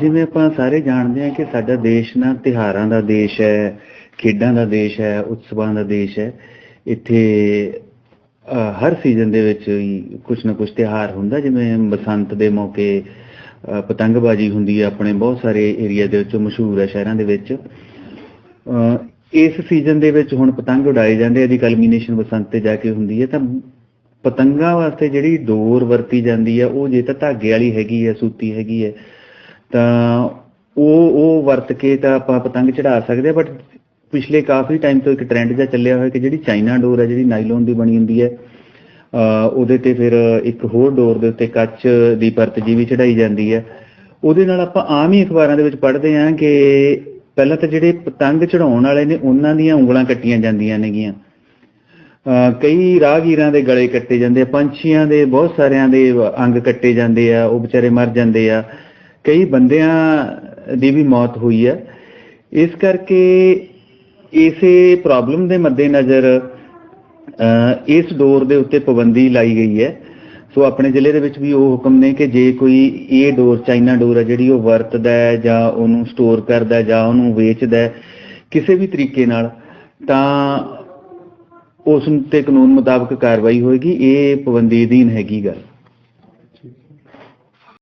ਜਿਵੇਂ ਆਪਾਂ ਸਾਰੇ ਜਾਣਦੇ ਹਾਂ ਕਿ ਸਾਡਾ ਦੇਸ਼ ਨਾ ਤਿਹਾਰਾਂ ਦਾ ਦੇਸ਼ ਹੈ, ਖੇਡਾਂ ਦਾ ਦੇਸ਼ ਹੈ, ਉਤਸਵਾਂ ਦਾ ਦੇਸ਼ ਹੈ। ਇੱਥੇ ਹਰ ਸੀਜ਼ਨ ਦੇ ਵਿੱਚ ਕੁਝ ਨਾ ਕੁਝ ਤਿਹਾਰ ਹੁੰਦਾ, ਜਿਵੇਂ ਬਸੰਤ ਦੇ ਮੌਕੇ ਪਤੰਗਬਾਜ਼ੀ ਹੁੰਦੀ ਹੈ ਆਪਣੇ ਬਹੁਤ ਸਾਰੇ ਏਰੀਆ ਦੇ ਵਿੱਚ, ਮਸ਼ਹੂਰ ਹੈ ਸ਼ਹਿਰਾਂ ਦੇ ਵਿੱਚ। ਅਹ ਇਸ ਸੀਜ਼ਨ ਦੇ ਵਿੱਚ ਹੁਣ ਪਤੰਗ ਉਡਾਏ ਜਾਂਦੇ ਆ ਦੀ ਕਲਮੀਨੇਸ਼ਨ ਬਸੰਤ ਤੇ ਜਾ ਕੇ ਹੁੰਦੀ ਹੈ। ਤਾਂ ਪਤੰਗਾਂ ਵਾਸਤੇ ਜਿਹੜੀ ਡੋਰ ਵਰਤੀ ਜਾਂਦੀ ਹੈ, ਉਹ ਜੇ ਤਾਂ ਧਾਗੇ ਵਾਲੀ ਹੈਗੀ ਹੈ, ਸੂਤੀ ਹੈਗੀ ਹੈ ਤਾਂ ਉਹ ਉਹ ਵਰਤ ਕੇ ਤਾਂ ਆਪਾਂ ਪਤੰਗ ਚੜਾ ਸਕਦੇ ਆ ਬਟ ਪਿਛਲੇ ਕਾਫੀ ਟਾਈਮ ਤੋਂ ਇੱਕ ਟ੍ਰੈਂਡ ਜਿਹਾ ਚੱਲਿਆ ਹੋਇਆ ਕਿ ਜਿਹੜੀ ਚਾਈਨਾ ਡੋਰ ਹੈ ਜਿਹੜੀ ਨਾਈਲੋਨ ਦੀ ਬਣੀ ਹੁੰਦੀ ਹੈ ਉਹਦੇ ਤੇ ਫਿਰ ਇੱਕ ਹੋਰ ਡੋਰ ਦੇ ਉੱਤੇ ਕੱਚ ਦੀ ਪਰਤ ਜੀ ਵੀ ਚੜਾਈ ਜਾਂਦੀ ਹੈ। ਉਹਦੇ ਨਾਲ ਆਪਾਂ ਆਮ ਹੀ ਅਖਬਾਰਾਂ ਦੇ ਵਿੱਚ ਪੜ੍ਹਦੇ ਹਾਂ ਕਿ ਪਹਿਲਾਂ ਤਾਂ ਜਿਹੜੇ ਪਤੰਗ ਚੜਾਉਣ ਵਾਲੇ ਨੇ, ਉਹਨਾਂ ਦੀਆਂ ਉਂਗਲਾਂ ਕੱਟੀਆਂ ਜਾਂਦੀਆਂ ਨੇਗੀਆਂ। ਅਹ ਕਈ ਰਾਹਗੀਰਾਂ ਦੇ ਗਲੇ ਕੱਟੇ ਜਾਂਦੇ ਆ, ਪੰਛੀਆਂ ਦੇ, ਬਹੁਤ ਸਾਰਿਆਂ ਦੇ ਅੰਗ ਕੱਟੇ ਜਾਂਦੇ ਆ, ਉਹ ਵਿਚਾਰੇ ਮਰ ਜਾਂਦੇ ਆ। ਕਈ ਬੰਦਿਆਂ ਦੀ ਵੀ ਮੌਤ ਹੋਈ ਹੈ। ਇਸ ਕਰਕੇ ਇਸੇ ਪ੍ਰੋਬਲਮ ਦੇ ਮੱਦੇਨਜ਼ਰ, ਅਹ ਇਸ ਡੋਰ ਦੇ ਉੱਤੇ ਪਾਬੰਦੀ ਲਾਈ ਗਈ ਹੈ। ਸੋ ਆਪਣੇ ਜ਼ਿਲ੍ਹੇ ਦੇ ਵਿੱਚ ਵੀ ਉਹ ਹੁਕਮ ਨੇ ਕਿ ਜੇ ਕੋਈ ਇਹ ਡੋਰ ਚਾਈਨਾ ਡੋਰ ਹੈ ਜਿਹੜੀ ਉਹ ਵਰਤਦਾ ਹੈ ਜਾਂ ਉਹਨੂੰ ਸਟੋਰ ਕਰਦਾ ਹੈ ਜਾਂ ਉਹਨੂੰ ਵੇਚਦਾ ਹੈ ਕਿਸੇ ਵੀ ਤਰੀਕੇ ਨਾਲ, ਤਾਂ ਉਸ ਤੇ ਕਾਨੂੰਨ ਮੁਤਾਬਕ ਕਾਰਵਾਈ ਹੋਏਗੀ। ਇਹ ਪਾਬੰਦੀ ਅਧੀਨ ਹੈਗੀ ਗੱਲ।